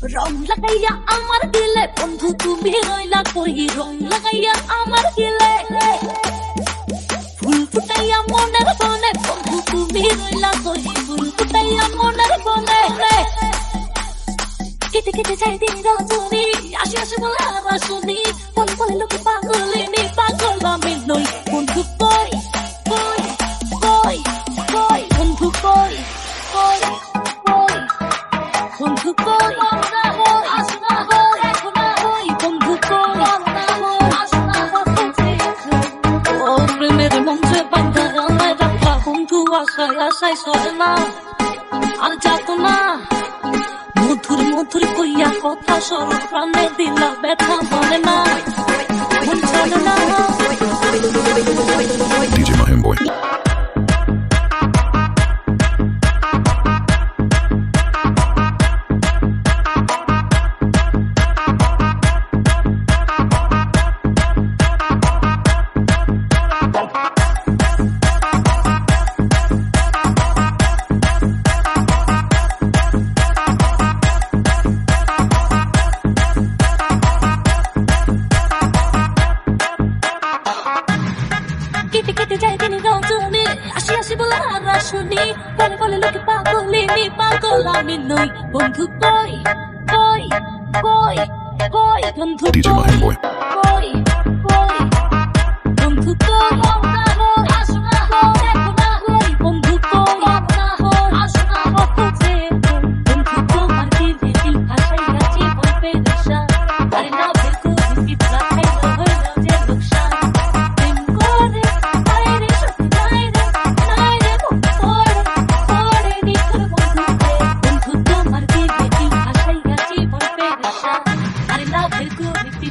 রং লাগাইয়া আমার দিলে, বন্ধু তুমি রইলা কই রং লাগাইয়া আমার দিলে? ফুল ফুটাইয়া মনের বনে, বন্ধু তুমি রইলা কই? ফুল ফুটাইয়া মনের বনে। কেটে কেটে যাই দিন রজনী, আসি আসি বলে আবার শুনি। বলে বলে লোকে পাগলিনি আশায় আশায় সরে আর যাত না। মধুর মধুর কইয়া কথা সরল প্রাণে দিলা ব্যথা মনে না। কেটে কেটে যাই দিন রজনী আসি আসি বলে আর শুনি বলে বলে লোকে পাগলিনি পাগল আমি নই বন্ধু কই কই কই কই বন্ধু Boy.